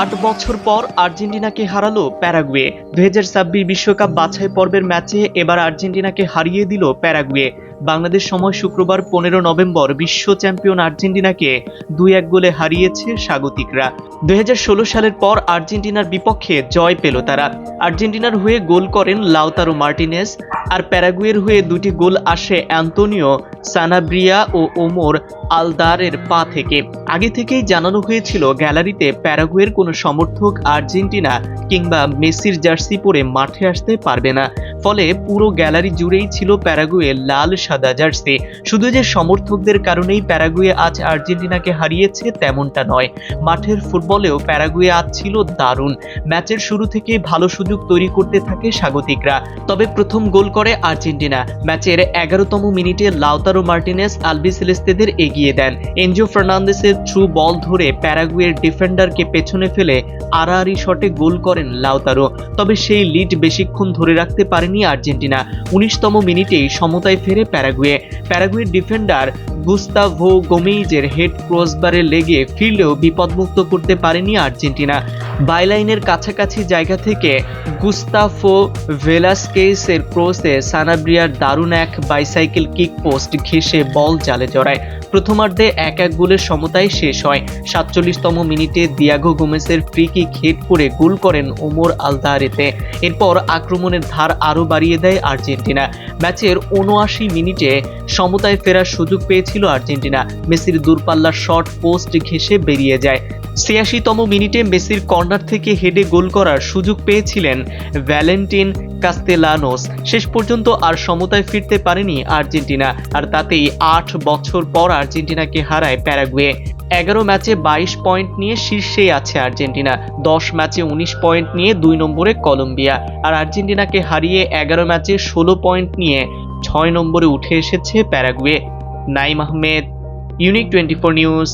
আট বছর পর আর্জেন্টিনাকে হারালো প্যারাগুয়ে। দুই বিশ্বকাপ বাছাই পর্বের ম্যাচে এবার আর্জেন্টিনাকে হারিয়ে দিল প্যারাগুয়ে। বাংলাদেশ সময় শুক্রবার পনেরো নভেম্বর বিশ্ব চ্যাম্পিয়ন আর্জেন্টিনাকে দুই এক গোলে হারিয়েছে স্বাগতিকরা। দুই হাজার ষোলো সালের পর আর্জেন্টিনার বিপক্ষে জয় পেল তারা। আর্জেন্টিনার হয়ে গোল করেন লাউতারো মার্টিনেস আর প্যারাগুয়ের হয়ে দুটি গোল আসে অ্যান্তোনিও সানাব্রিয়া ও ওমর আলদারের পা থেকে। আগে থেকেই জানানো হয়েছিল গ্যালারিতে প্যারাগুয়ের কোনো সমর্থক আর্জেন্টিনা কিংবা মেসির জার্সি পরে মাঠে আসতে পারবে না। ফলে পুরো গ্যালারি জুড়েই ছিল প্যারাগুয়ে লাল, সাদা জার্সি। শুধু যে সমর্থকদের কারণেই প্যারাগুয়ে আজ আর্জেন্টিনাকে হারিয়েছে তেমনটা নয়। মাঠের ফুটবলেও প্যারাগুয়ে আজ ছিল দারুণ। ম্যাচের শুরু থেকে ভালো সুযোগ তৈরি করতে থাকে স্বাগতিকরা। তবে প্রথম গোল করে আর্জেন্টিনা। ম্যাচের এগারোতম মিনিটে লাউতারো মার্টিনেস আলবি সেলেস্তেদের এগিয়ে দেন। এনজো ফার্নান্দেসের থ্রু বল ধরে প্যারাগুয়ের ডিফেন্ডারকে পেছনে ফেলে আড়াআড়ি শটে গোল করেন লাউতারো। তবে সেই লিড বেশিক্ষণ ধরে রাখতে পারেনি আর্জেন্টিনা উনিশতম মিনিটেই সমতায় ফেরে প্যারাগুয়ে। প্যারাগুয়ের ডিফেন্ডার গুস্তাভো গোমেইজের হেড ক্রসবারে লেগে ফিরলেও বিপদমুক্ত করতে পারেনি আর্জেন্টিনা। বাইলাইনের কাছাকাছি জায়গা থেকে গুস্তাফো ভেলাস্কেসের ক্রসে সানাব্রিয়ার দারুণ এক বাইসাইকেল কিক পোস্ট ঘেঁষে বল জালে জড়ায়। প্রথমার্ধে এক এক গোলের সমতায় শেষ হয়। সাতচল্লিশতম মিনিটে দিয়াগো গোমেসের ফ্রি কিক হেড করে গোল করেন ওমর আলদারেতে এরপর আক্রমণের ধার আরও বাড়িয়ে দেয় আর্জেন্টিনা। ম্যাচের উনআশি মিনিটে সমতায় ফেরার সুযোগ পেয়েছিল আর্জেন্টিনা। মেসির দূরপাল্লার শট পোস্ট ঘেঁষে বেরিয়ে যায়। ছিয়াশিতম মিনিটে মেসির কর্নার থেকে হেডে গোল করার সুযোগ পেয়েছিলেন ভ্যালেন্টিন কাস্তেলানোস। শেষ পর্যন্ত আর সমতায় ফিরতে পারেনি আর্জেন্টিনা, আর তাতেই আট বছর পর আর্জেন্টিনাকে হারায় প্যারাগুয়ে। এগারো ম্যাচে বাইশ পয়েন্ট নিয়ে শীর্ষেই আছে আর্জেন্টিনা, দশ ম্যাচে উনিশ পয়েন্ট নিয়ে দুই নম্বরে কলম্বিয়া, আর আর্জেন্টিনাকে হারিয়ে এগারো ম্যাচে ষোলো পয়েন্ট নিয়ে ছয় নম্বরে উঠে এসেছে Paraguay. Naim Ahmed unique twenty four news